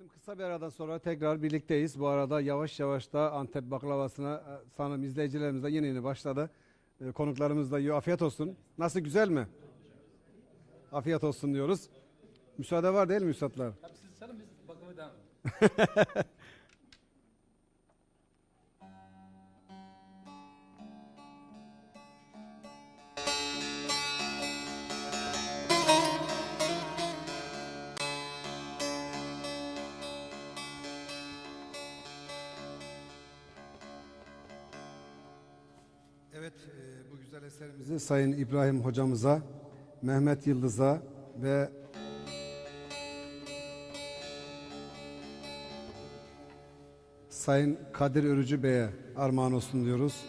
Efendim kısa bir aradan sonra tekrar birlikteyiz. Bu arada yavaş yavaş da Antep baklavasına e, sanırım izleyicilerimiz de yeni yeni başladı. E, Konuklarımız da yiyor. Afiyet olsun. Nasıl güzel mi? Afiyet olsun diyoruz. Müsaade var değil mi üstadlar? Tabii siz sarın biz bakmaya devam eserimizi Sayın İbrahim hocamıza, Mehmet Yıldız'a ve Sayın Kadir Örücü Bey'e armağan olsun diyoruz.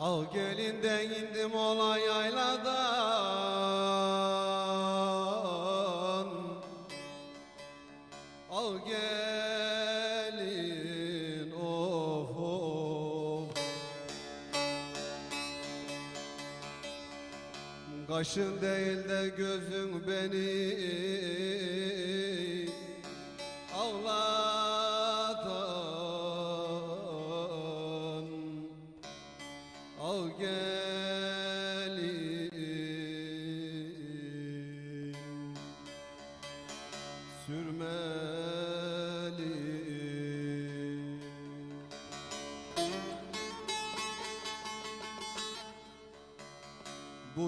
Al gelinden indim ola yayladan. Al gelin of of. Kaşın değil de gözün beni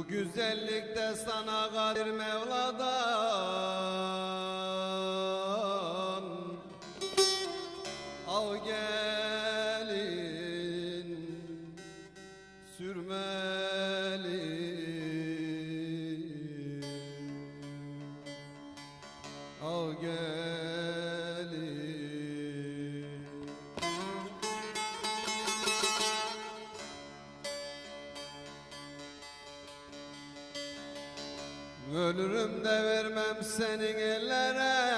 Bu güzellikte sana kadir Mevla'dan. Al gelin Ölürüm de vermem senin ellere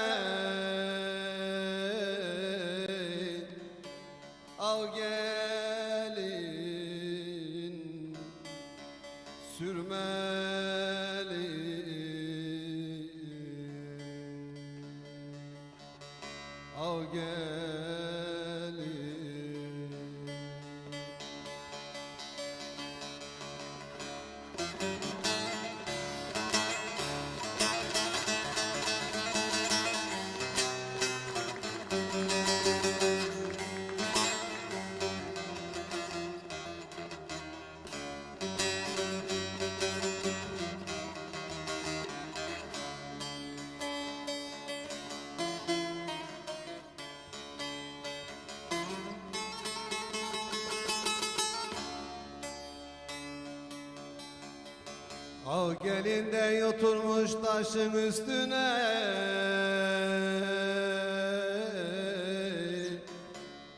gelin de oturmuş taşın üstüne.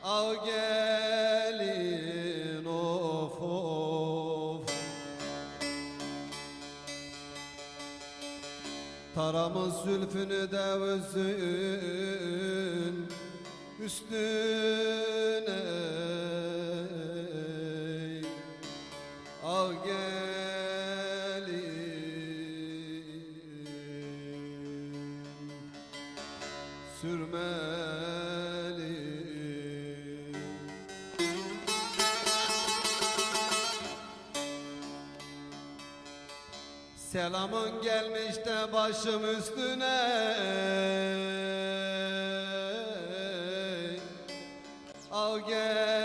Al gelin of of. Taramın zülfünü de özün üstüne sürmeli. Selamın gelmiş de başım üstüne. Al gelin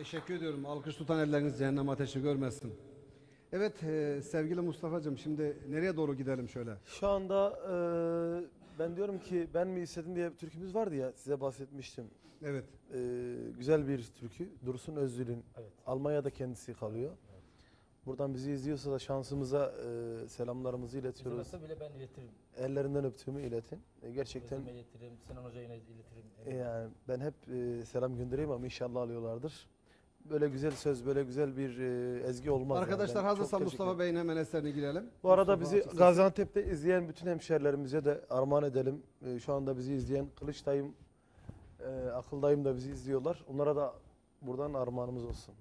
Teşekkür ediyorum. Alkış tutan elleriniz cehennem ateşi görmesin. Evet e, sevgili Mustafa'cığım şimdi nereye doğru gidelim şöyle? Şu anda eee, ben diyorum ki ben mi istedim diye bir türkümüz vardı ya size bahsetmiştim. Evet. Eee, güzel bir türkü. Dursun Özgül'ün. Evet. Almanya'da kendisi kalıyor. Buradan bizi izliyorsa da şansımıza eee, selamlarımızı iletiyoruz. İzlemezse bile ben iletirim. Ellerinden öptüğümü iletin. E, gerçekten Özleme iletirim. Sinan Hoca'ya iletirim. e, yani ben hep eee, selam göndereyim ama inşallah alıyorlardır. Böyle güzel söz, böyle güzel bir eee, ezgi olmaz. yani. Arkadaşlar Ben hazırsa çok Mustafa Bey'in hemen eserine girelim. Bu arada Mustafa bizi Açıkses. Gaziantep'te izleyen bütün hemşerilerimize de armağan edelim. Ee, şu anda bizi izleyen Kılıçdayım, e, Akıldayım da bizi izliyorlar. Onlara da buradan armağanımız olsun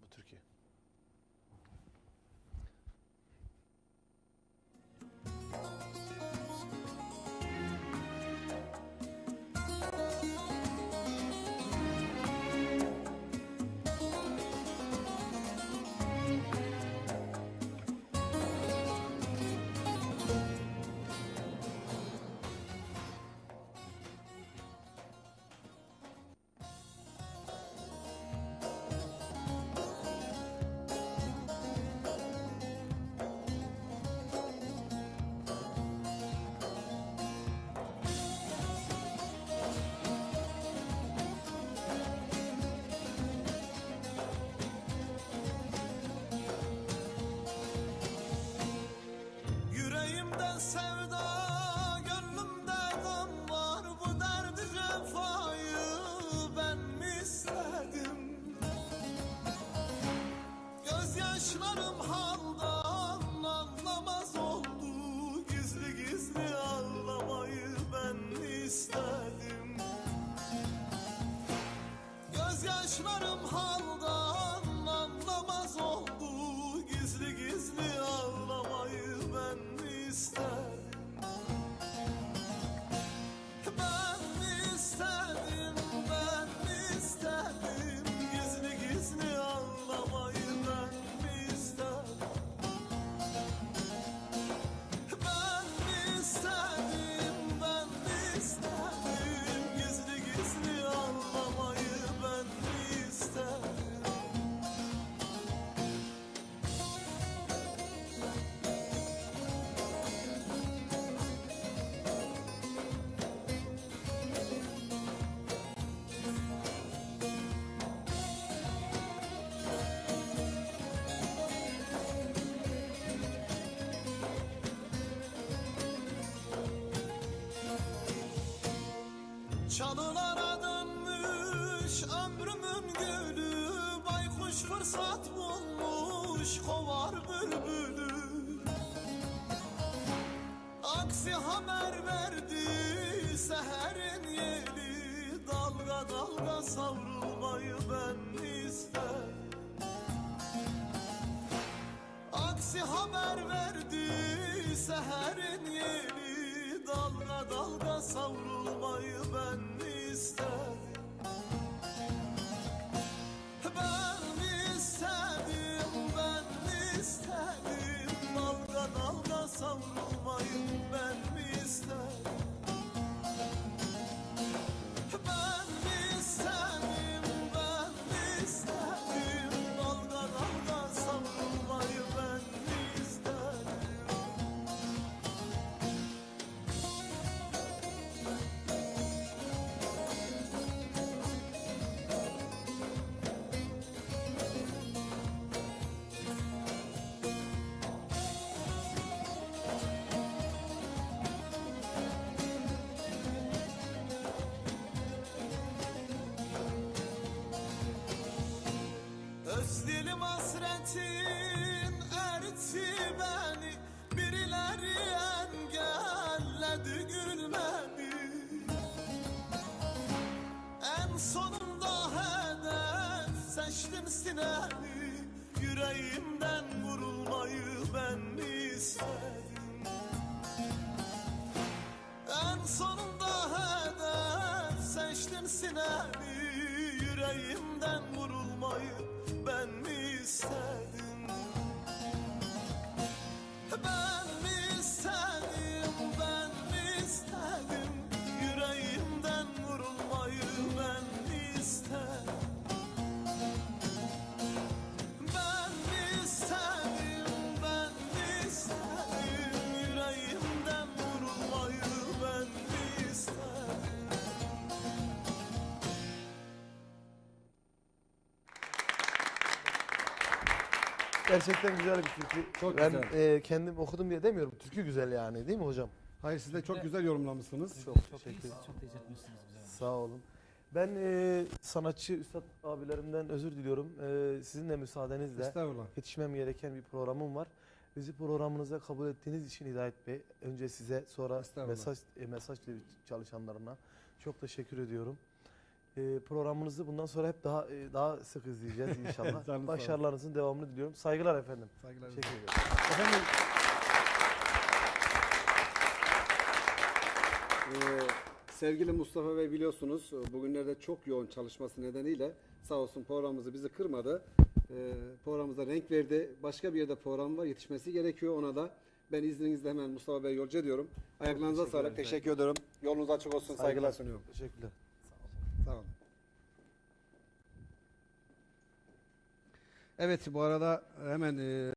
halda Çalılara dönmüş ömrümün gülü Baykuş fırsat bulmuş kovar bülbülü. Aksi haber verdi seherin yeli Dalga dalga savrulmayı ben isterim Aksi haber verdi seherin yeli Dalga dalga savrulmayı ben isterim Ben mi istedim, ben mi istedim. Dalga dalga savrulmayı ben mi istedim sonunda hedef seçtim sinemi. Yüreğimden vurulmayı ben istedim. En sonunda hedef seçtim sinemi. Yüreğimden vurulmayı ben istedim Gerçekten güzel bir türkü. Çok ben güzel. e, kendim okudum diye demiyorum. Türkü güzel yani değil mi hocam? Hayır siz de çok güzel yorumlamışsınız. Çok teşekkür ederim. Çok teşekkür etmişsiniz bize. Sağ olun. Ben e, sanatçı üstad abilerimden özür diliyorum. E, sizin de müsaadenizle Estağfurullah. yetişmem gereken bir programım var. Bizi programınıza kabul ettiğiniz için Hidayet Bey, önce size sonra mesaj e, mesaj çalışanlarına çok teşekkür ediyorum. E, programınızı bundan sonra hep daha e, daha sık izleyeceğiz inşallah. Başarılarınızın devamını diliyorum. Saygılar efendim. Saygılar. Teşekkür ederim. Efendim eee, sevgili Mustafa Bey biliyorsunuz bugünlerde çok yoğun çalışması nedeniyle sağ olsun programımızı bizi kırmadı. Eee programımıza renk verdi. Başka bir yerde program var yetişmesi gerekiyor ona da. Ben izninizle hemen Mustafa Bey yolcu ediyorum. Ayaklarınıza sağlık. ederim. Teşekkür ediyorum. Yolunuz açık olsun. Saygılar sunuyorum. Teşekkürler. Sağ olun. Evet bu arada hemen e,